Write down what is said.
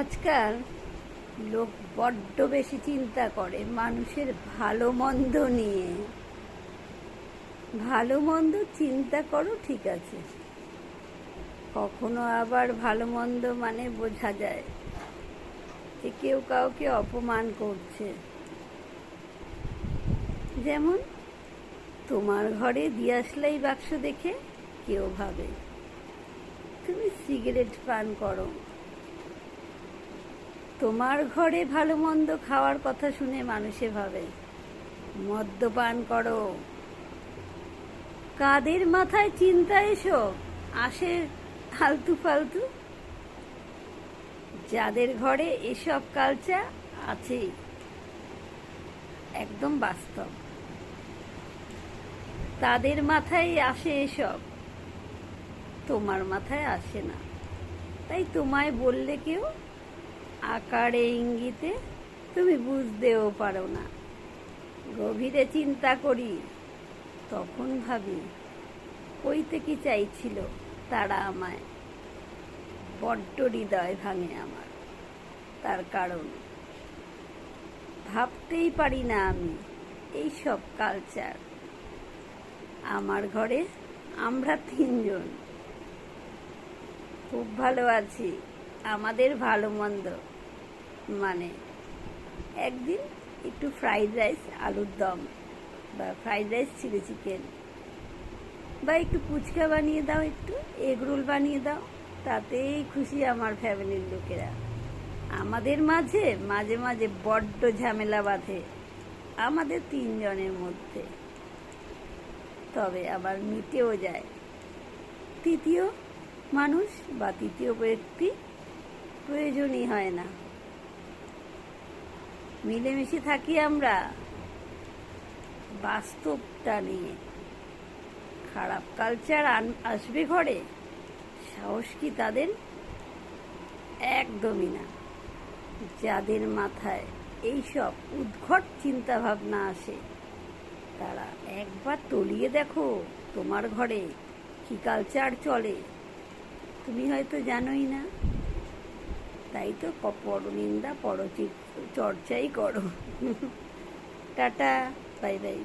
আজকাল লোক বড্ড বেশি চিন্তা করে মানুষের ভালো মন্দ নিয়ে। ভালো মন্দ চিন্তা করো, ঠিক আছে। কখনো আবার ভালো মন্দ মানে বোঝা যায় যে কেউ কাউকে অপমান করছে। যেমন তোমার ঘরে দিয়াশলাই বাক্স দেখে কেউ ভাবে, তুমি সিগারেট পান করো। তোমার ঘরে ভালো মন্দ খাওয়ার কথা শুনে মানুষে ভাবে, মদ্যপান করো। কাদের মাথায় চিন্তা এসো আসে ফালতু ফালতু? যাদের ঘরে এসব কালচার আছে, একদম বাস্তব। তাদের মাথায় আসে এসব, তোমার মাথায় আসে না। তাই তোমায় বললে কেউ আকারে ইঙ্গিতে তুমি বুঝতেও পারো না। গভীরে চিন্তা করি, তখন ভাবি, কইতে কি চাইছিল তারা আমায়? বড্ড হৃদয় ভাঙে আমার, তার কারণ। ভাবতেই পারি না আমি এই সব কালচার আমার ঘরে আমরা তিনজন। খুব ভালো আছি, আমাদের ভালো মন্দ। মানে একদিন একটু ফ্রাইড রাইস আলুর দম বা ফ্রাইড রাইস চিলি চিকেন বা একটু ফুচকা বানিয়ে দাও একটু এগ রোল বানিয়ে দাও, তাতেই খুশি আমার ফ্যামিলির লোকেরা। আমাদের মাঝে মাঝে মাঝে বড্ড ঝামেলা বাঁধে আমাদের তিনজনের মধ্যে। তবে আবার মিটেও যায়। তৃতীয় মানুষ বা তৃতীয় ব্যক্তি প্রয়োজনই হয় না। মিলেমিশে থাকি আমরা। বাস্তবটা নিয়ে। খারাপ কালচার আসবে ঘরে, সাহস কি তাদের? একদমই না। যাদের মাথায় এইসব উদ্ঘট চিন্তা ভাবনা আসে, তারা একবার তলিয়ে দেখো তোমার ঘরে কি কালচার চলে। তুমি হয়তো জানোই না। তাই তো পরনিন্দা পরচিত চর্চাই করো। Tata bye bye.